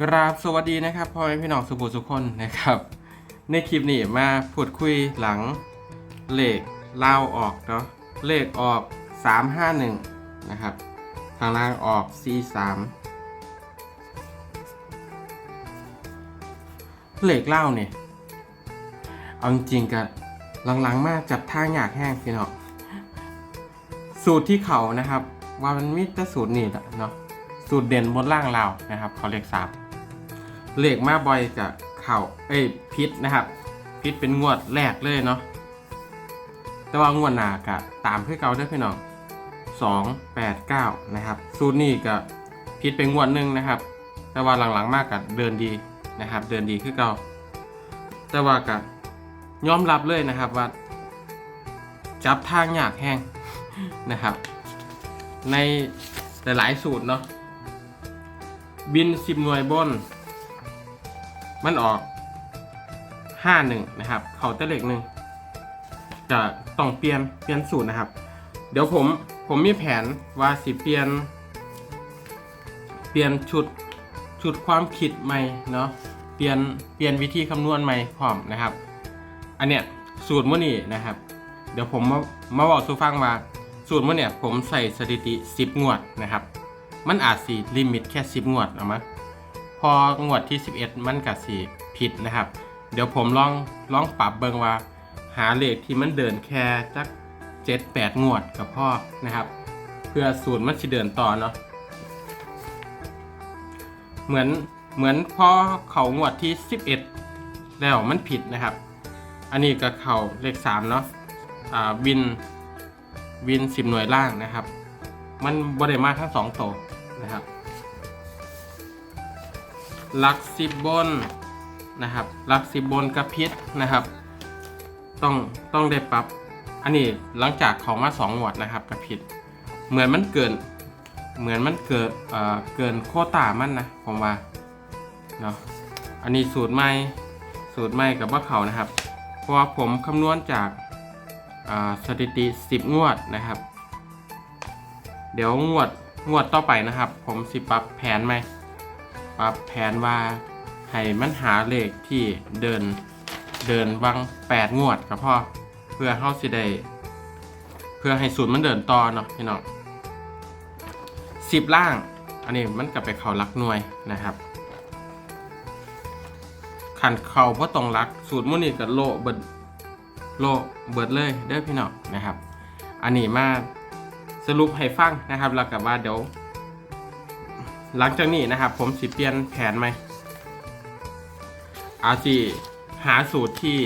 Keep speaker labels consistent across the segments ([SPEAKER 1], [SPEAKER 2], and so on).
[SPEAKER 1] กราบสวัสดีนะครับพ่อแม่พี่น้องสุภูสุคนนะครับ ในคลิปนี้มาพูดคุยหลังเลขเล่าออกเนาะเลขออก 351 นะครับ ทางล่างออก 43 เลขเล่าเนี่ยเอาจริงกับหลังๆ มากจับท่าอยากแห้งพี่น้องสูตรที่เขานะครับ ว่ามันมีแต่สูตรนี่เนาะสูตรเด่นบนล่างเรานะครับ เขาเลขสาม เลขมาบ่อยกับเข่าเอ้ยพิษนะครับพิษเป็นงวดแรกเลยเนาะแต่ว่างวดหน้ากะตามเพื่อเก่าได้อพี่น้องสองแปดเก้านะครับสูตรนี้กับพิษเป็นงวดหนึ่งนะครับ แต่ว่าหลังๆมากกับเดินดีนะครับ เดินดีคือเก่าแต่ว่ากับยอมรับเลยนะครับว่าจับทางยากแห้งนะครับ ในหลายๆสูตรเนาะบินสิบหน่วยบน มันออกห้าหนึ่งนะครับ เขาแตะเล็กหนึ่งจะต้องเปลี่ยนเปลี่ยนสูตรนะครับ เดี๋ยวผมผมมีแผนว่าสิเปลี่ยน เปลี่ยนชุดชุดความคิดใหม่เนาะเปลี่ยนเปลี่ยนวิธีคำนวณใหม่พร้อมนะครับ อันเนี้ยสูตรมื่อนี้นะครับ เดี๋ยวผมมามาบอกสู่ฟังว่าสูตรมื่อเนี่ยผมใส่สถิติ 10 งวดนะครับ มันอาจสีลิมิตแค่ 10 งวดเอามา องวดที่ 11 มันกับสีผิดนะครับ เดี๋ยวผมลองลองปรับเบิงว่า หาเลขที่มันเดินแค่จัก7 8งวดกับพ่อนะครับ เพื่อสูตรมันสิเดินต่อเนาะเหมือนเหมือนพอเขางวดที่ 11 แล้วมันผิดนะครับ อันนี้ก็เขาเลข3เนาะอ่าวินวิน 10 หน่วยล่างนะครับ มันบริมาทั้งสองโตวนะครับ ลักสิบบนนะครับลักสิบบนกระพิษนะครับ ต้องต้องได้ปรับ อันนี้หลังจากเขามาสองหวดนะครับกระพิษเหมือนมันเกิน เหมือนมันเกิดเอ่อเกินโคตามันนะผมว่าเนาะอันนี้สูตรใหม่สูตรใหม่กับว่าเขานะครับเพราะผมคำนวณจากาสถิติ 10 งวดนะครับ เดี๋ยวงวดงวดต่อไปนะครับ ผมสิปรับแผนไหม ปรับแผนว่าให้มันหาเลขที่เดินเดินวัง 8 งวดครับพ่อเพื่อเขาสิได้เพื่อให้สูตรมันเดินต่อเนาะพี่น้องสิบล่าง อันนี้มันกลับไปเขารักหน่วยนะครับขันเขาเพราะตรงรักสูตรมุนี่กับโลเบิดโลเบิดเลยเด้อพี่น้องนะครับ อันนี้มาสรุปให้ฟังนะครับ แล้วกับว่าเดี๋ยว หลังจากนี้นะครับ ผมสิเปลี่ยนแผนไหมอาจีหาสูตรที่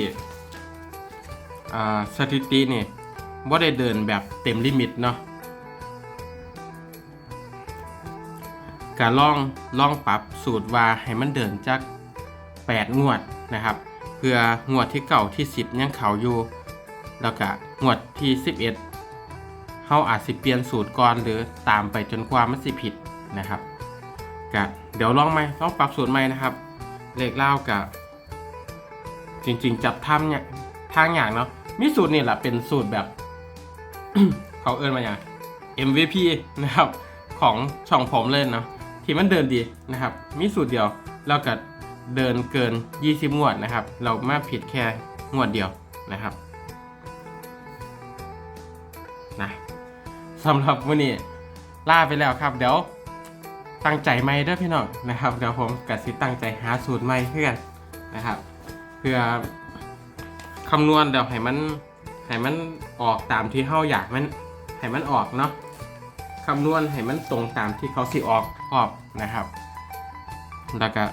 [SPEAKER 1] สถิตินี่ว่าได้เดินแบบเต็มลิมิตเนาะการลองลองปรับสูตรว่าให้มันเดินจาก8งวดนะครับ เพื่องวดที่เก่าที่ 10 ยังเขาอยู่ แล้วก็งวดที่ 11เขาอาจสิเปลี่ยนสูตรก่อนหรือตามไปจนกว่ามันสิผิดนะครับ กะเดี๋ยวลองไหมลองปรับสูตรใหม่นะครับ เลขเล่ากับจริง ๆ จับทำเนี่ยทางอย่างเนาะมีสูตรนี่แหละเป็นสูตรแบบ เขาเอิ้นมาอย่าง MVP นะครับของช่องผมเลยเนาะที่มันเดินดีนะครับ มีสูตรเดียวแล้วก็เดินเกิน 20 งวดนะครับ เรามาผิดแค่งวดเดียวนะครับนะสำหรับวันนี้ลาไปแล้วครับ เดี๋ยว ตั้งใจใหม่เด้อพี่น้องนะครับเดี๋ยวผมกสิตั้งใจหาสูตรใหม่เพื่อนนะครับ เพื่อคำนวณเดี๋ยวให้มันให้มันออกตามที่เฮาอยากมันให้มันออกเนาะคำนวณให้มันตรงตามที่เขาสิออกออกนะครับ แล้วก็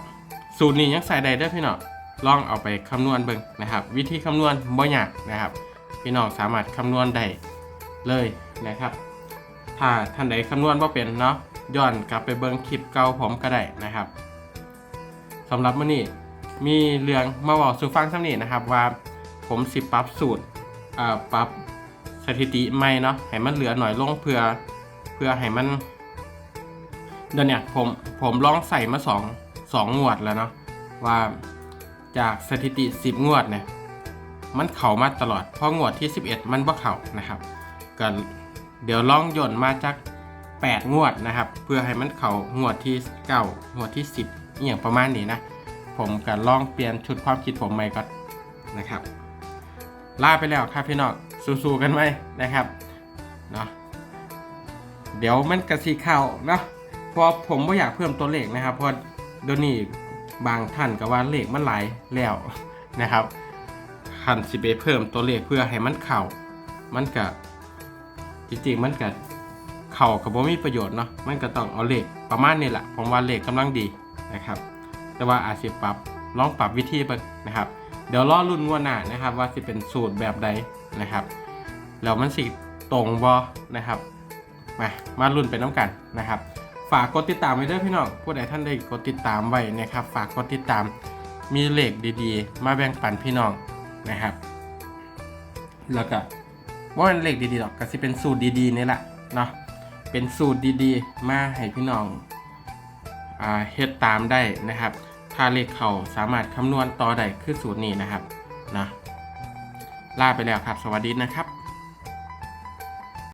[SPEAKER 1] สูตรนี้ยังใส่ได้เด้อพี่น้องลองเอาไปคำนวณเบิ่งนะครับ วิธีคำนวณบ่ยากนะครับ พี่น้องสามารถคำนวณได้เลยนะครับ ถ้าท่านใดคำนวณว่าเป็นเนาะ ย้อนกลับไปเบิ่งคลิปเก่าผมก็ได้นะครับสำหรับมื้อนี้มีเรื่องมาบอกสู่ฟังซ้ำนี้นะครับว่าผมสิปรับสูตรเอ่อปรับสถิติใหม่เนาะให้มันเหลือหน่อยลงเพื่อเพื่อให้มันเดี๋ยวเนี้ผมผมลองใส่มาสองสองงวดแล้วเนาะว่าจากสถิติ 10 งวดเนี่ยมันเข่ามาตลอดเพราะงวดที่ 11 มันบ่เข่านะครับก็เดี๋ยวลองย่นมาจาก 8 งวดนะครับ เพื่อให้มันเขางวดที่ 9 งวดที่ 10อย่างประมาณนี้นะ ผมก็ลองเปลี่ยนชุดความคิดผมใหม่ก่อนนะครับลาไปแล้วครับพี่น้องสู้ๆกันไว้นะครับเนาะเดี๋ยวมันกระสีเข้าเนาะพราะผมไม่อยากเพิ่มตัวเลขนะครับเพราะเดี๋ยวนี้บางท่านก็ว่าเลขมันหลายแล้วนะครับคันสิไปเพิ่มตัวเลขเพื่อให้มันเข่ามันก็จริงๆมันก็ เข่ากับบ่มีประโยชน์เนาะมันก็ต้องเอาเลขประมาณนี้แหละผมว่าเลขกำลังดีนะครับ แต่ว่าอาจสิปรับลองปรับวิธีไปนะครับ เดี๋ยวรอรุ่นงวดหน้านะครับ ว่าสิเป็นสูตรแบบใดนะครับแล้วมันสิตรงบอนะครับมามารุ่นไปน้ำกันนะครับ ฝากกดติดตามไว้ด้วยพี่น้องผู้ใดท่านได้กดติดตามไว้นะครับ ฝากกดติดตามมีเลขดีๆ มาแบ่งปันพี่น้องนะครับ แล้วก็ว่ามันเลขดีๆหรอกก็สิเป็นสูตรดีๆนี่แหละเนาะ เป็นสูตรดีๆ มาให้พี่น้องเฮ็ดตามได้นะครับ ถ้าเลขเขาสามารถคำนวณต่อได้คือสูตรนี้นะครับนะลาไปแล้วครับ สวัสดีนะครับ